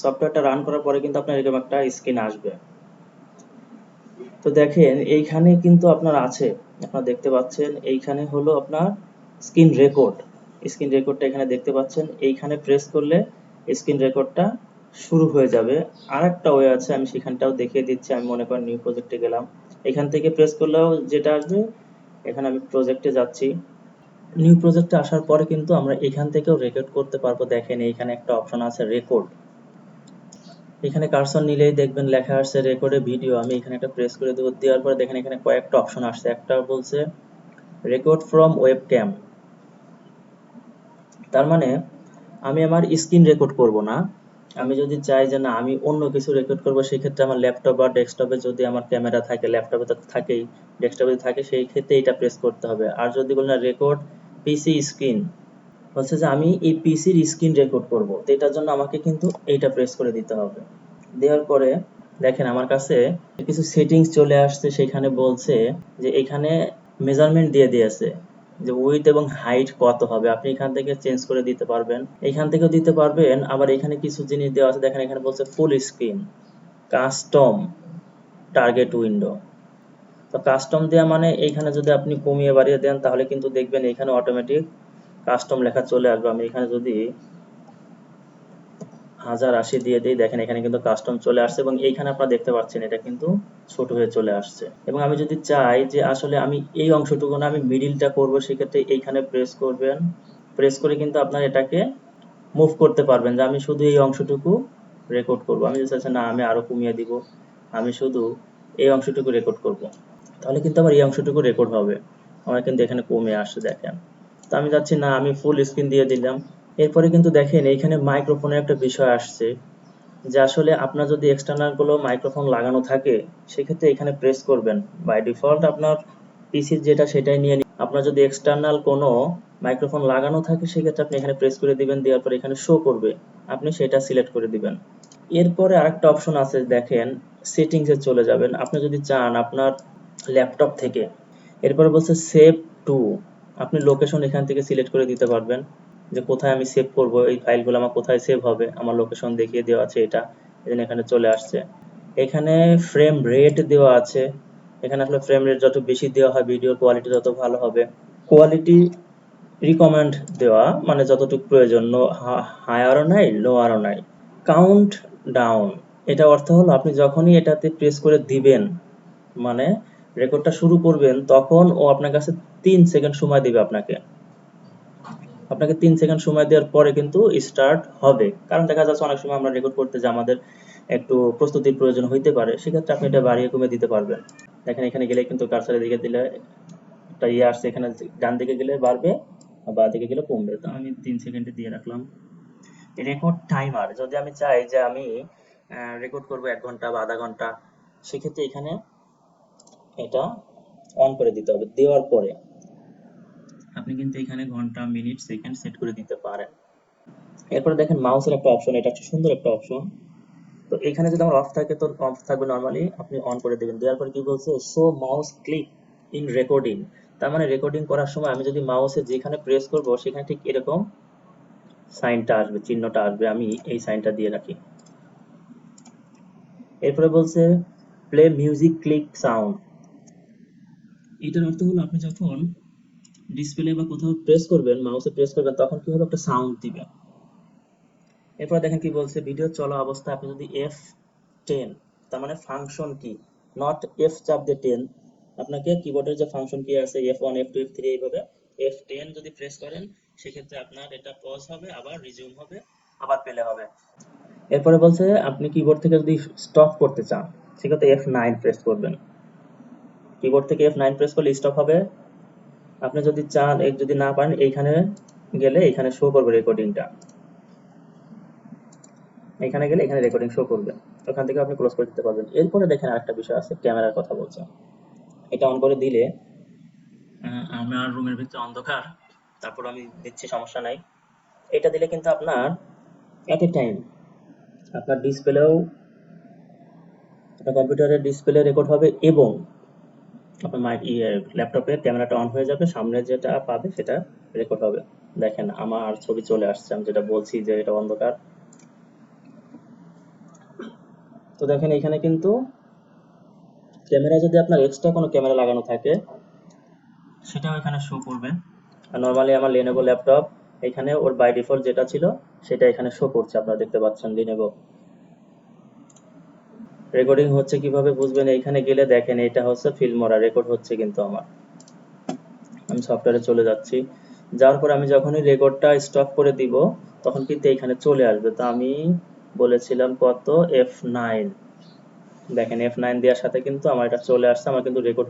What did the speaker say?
সফটওয়্যারটা রান করার পরে কিন্তু আপনার এরকম একটা স্ক্রিন আসবে। তো দেখেন, এইখানে কিন্তু আপনার আছে, আপনারা দেখতে পাচ্ছেন, এইখানে হলো আপনার স্ক্রিন রেকর্ড স্ক্রিন রেকর্ডটা এখানে দেখতে পাচ্ছেন, এইখানে প্রেস করলে স্ক্রিন রেকর্ডটা শুরু হয়ে যাবে। আর একটা ওয়ে আছে, আমি সেখানটাও দেখিয়ে দিচ্ছি, আমি মনে করেন নিউ প্রজেক্টে গেলাম। এখান থেকে প্রেস করলেও যেটা আসবে, এখানে আমি প্রজেক্টে যাচ্ছি। নিউ প্রজেক্টে আসার পরে কিন্তু আমরা এখান থেকেও রেকর্ড করতে পারব। দেখেন, এইখানে একটা অপশন আছে রেকর্ড এখানে কারসন নিলেই দেখবেন লেখা আসছে রেকর্ডে ভিডিও। আমি এখানে একটা প্রেস করে দেবো। দেওয়ার পরে দেখেন এখানে কয়েকটা অপশন আসছে। একটা বলছে রেকর্ড ফ্রম ওয়েব ক্যাম তার মানে আমি আমার স্ক্রিন রেকর্ড করব না। আমি যদি চাই যে না, আমি অন্য কিছু রেকর্ড করব, সেক্ষেত্রে আমার ল্যাপটপ বা ডেস্কটপে যদি আমার ক্যামেরা থাকে ল্যাপটপে তো থাকেই ডেস্কটপে থাকে, সেই ক্ষেত্রে এটা প্রেস করতে হবে। আর যদি বলেন রেকর্ড পিসি স্ক্রিন হচ্ছে যে আমি এই পিসির স্ক্রিন রেকর্ড করব। তো এটার জন্য আমাকে কিন্তু এইটা প্রেস করে দিতে হবে। দেওয়ার পরে দেখেন আমার কাছে কিছু সেটিংস চলে আসছে, সেখানে বলছে যে এখানে মেজারমেন্ট দিয়ে দিয়েছে যে উইথ এবং হাইট কত হবে। আপনি এখান থেকে চেঞ্জ করে দিতে পারবেন। এখান থেকেও দিতে পারবেন। আবার এখানে কিছু জিনিস দেওয়া আছে। দেখেন এখানে বলছে full screen custom target window তো কাস্টম দেওয়া মানে এইখানে যদি আপনি কমিয়ে বাড়িয়ে দেন, তাহলে কিন্তু দেখবেন এখানে অটোমেটিক কাস্টম লেখা চলে আসবে। আমি এখানে যদি হাজার আশি দিয়ে দিই, দেখেন এখানে কিন্তু কাস্টম চলে আসছে এবং এইখানে আপনারা দেখতে পাচ্ছেন এটা কিন্তু ছোট হয়ে চলে আসছে। এবং আমি যদি চাই যে আসলে আমি এই অংশটুকু না আমি মিডিলটা করব, সেক্ষেত্রে এইখানে প্রেস করবেন। প্রেস করে কিন্তু আপনার এটাকে মুভ করতে পারবেন যে আমি শুধু এই অংশটুকু রেকর্ড করব। আমি যদি চাচ্ছি না, আমি আরও কমিয়ে দিব। আমি শুধু এই অংশটুকু রেকর্ড করব। তাহলে কিন্তু আমার এই অংশটুকু রেকর্ড হবে। আমার কিন্তু এখানে কমে আসছে, দেখেন। তো আমি যাচ্ছি না, আমি ফুল স্ক্রিন দিয়ে দিলাম। এরপরে কিন্তু দেখেন এইখানে মাইক্রোফোনের একটা বিষয় আসছে, যে আসলে আপনার যদি এক্সটার্নালগুলো মাইক্রোফোন লাগানো থাকে, সেক্ষেত্রে এখানে প্রেস করবেন। বাই ডিফল্ট আপনার পিসির যেটা, সেটাই নিয়ে আপনার যদি এক্সটার্নাল কোনো মাইক্রোফোন লাগানো থাকে, সেক্ষেত্রে আপনি এখানে প্রেস করে দিবেন, দেওয়ার পর এখানে শো করবে। আপনি সেটা সিলেক্ট করে দিবেন। এরপরে আরেকটা অপশন আছে, দেখেন সেটিংসে চলে যাবেন। আপনি যদি চান, আপনার ল্যাপটপ থেকে। এরপরে বলছে সেভ টু আপনি লোকেশন এখান থেকে সিলেক্ট করে দিতে পারবেন যে কোথায় আমি সেভ করব, এই ফাইলগুলো আমার কোথায় সেভ হবে, আমার লোকেশন দেখিয়ে দেওয়া আছে এটা এজন্য এখানে চলে আসছে। এখানে ফ্রেম রেট দেওয়া আছে। এখানে আসলে ফ্রেম রেট যত বেশি দেওয়া হয় ভিডিওর কোয়ালিটি তত ভালো হবে। কোয়ালিটি রিকমেন্ড দেওয়া মানে যতটুকু প্রয়োজন হায়ারও নাই লোয়ারও নাই। কাউন্ট ডাউন এটা অর্থ হলো আপনি যখনই এটাতে প্রেস করে দিবেন মানে রেকর্ডটা শুরু করবেন, তখন ও আপনার কাছে তিন সেকেন্ড সময় দিবে আপনাকে। আপনাকে তিন সেকেন্ড সময় দেওয়ার পরে কিন্তু স্টার্ট হবে। কারণ দেখা যাচ্ছে অনেক সময় আমরা রেকর্ড করতে যে আমাদের একটু প্রস্তুতির প্রয়োজন হইতে পারে, সেক্ষেত্রে আপনি এটা বাড়িয়ে কমে দিতে পারবেন। দেখেন এখানে গেলে কিন্তু কার্সারের দিকে দিলে একটা ইয়ে আসছে, এখানে ডান দিকে গেলে বাড়বে, আর বাঁ দিকে গেলে কমবে। তো আমি তিন সেকেন্ডে দিয়ে রাখলাম। রেকর্ড টাইমার যদি আমি চাই যে আমি রেকর্ড করব এক ঘণ্টা বা আধা ঘণ্টা, সেক্ষেত্রে এখানে এটা অন করে দিতে হবে। দেওয়ার পরে আপনি কিন্তু এখানে ঘণ্টা, মিনিট, সেকেন্ড সেট করে দিতে পারেন। এরপরে দেখেন মাউসের একটা অপশন, এটা হচ্ছে সুন্দর একটা অপশন। তো এখানে যদি আমার অফ থাকে, তো অফ থাকবে নরমালি আপনি অন করে দেবেন। দেওয়ার পরে কি বলছে show mouse click in recording তার মানে রেকর্ডিং করার সময় আমি যদি মাউসে যেখানে প্রেস করব, সেখানে ঠিক এরকম সাইনটা আসবে, চিহ্নটা আসবে, আমি এই সাইনটা দিয়ে রাখি। এরপরে বলছে প্লে মিউজিক ক্লিক সাউন্ড এটার অর্থ হলো আপনি যখন ডিসপ্লে বা কোথাও প্রেস করবেন মাউসে প্রেস করবেন, তখন কি হবে একটা সাউন্ড দিবে এরপর দেখেন কি বলছে ভিডিও চলা অবস্থায় আপনি যদি এফ টেন তার মানে ফাংশন কি? নট এফ চাপ দিয়ে টেন আপনাকে কিবোর্ডের যে ফাংশন কি আছে F one F two F three এইভাবে এফ টেন যদি প্রেস করেন, সেক্ষেত্রে আপনার এটা পজ হবে, আবার রিজিউম হবে, আবার প্লে হবে। এরপরে বলছে, আপনি কিবোর্ড থেকে যদি স্টপ করতে চান, সেক্ষেত্রে এফ নাইন প্রেস করবেন। কিবোর্ড থেকে এফ নাইন প্রেস করলে স্টপ হবে আপনি যদি চান এক যদি না পারেন, এইখানে গেলে এখানে শো করবে রেকর্ডিংটা এখানে গেলে এখানে রেকর্ডিং শো করবে। ওখান থেকে আপনি ক্লোজ করে দিতে পারবেন। এরপরে দেখেন আরেকটা বিষয় আছে, ক্যামেরার কথা বলছে। এটা অন করে দিলে আমার রুমের ভিতরে অন্ধকার, তারপর আমি দিচ্ছি, সমস্যা নাই। এটা দিলে কিন্তু আপনার এট এ টাইম আপনার ডিসপ্লেও আপনার কম্পিউটারের ডিসপ্লে রেকর্ড হবে এবং আপনার মাই ইয়ে ল্যাপটপে ক্যামেরাটা অন হয়ে যাবে, সামনে যেটা পাবে সেটা রেকর্ড হবে। দেখেন, আমার ছবি চলে আসছে, আমি যেটা বলছি যে এটা অন্ধকার। তো দেখেন, এখানে কিন্তু ক্যামেরা যদি আপনার এক্সট্রা কোনো ক্যামেরা লাগানো থাকে, সেটাও এখানে শো করবে। আর নর্মালি আমার Lenovo ল্যাপটপ এখানে ওর বাই ডিফল্ট যেটা ছিল, সেটা এখানে শো করছে, আপনারা দেখতে পাচ্ছেন Lenovo রেকর্ডিং হচ্ছে কীভাবে বুঝবেন? এইখানে গেলে দেখেন, এটা হচ্ছে ফিল্মরা রেকর্ড হচ্ছে কিন্তু আমার। আমি সফটওয়্যারে চলে যাচ্ছি। যাওয়ার পর আমি যখনই রেকর্ডটা স্টপ করে দিব, তখন কিন্তু এখানে চলে আসবে। তো আমি বলেছিলাম কত? এফ নাইন দেখেন এফ নাইন দেওয়ার সাথে কিন্তু আমার এটা চলে আসছে, আমার কিন্তু রেকর্ড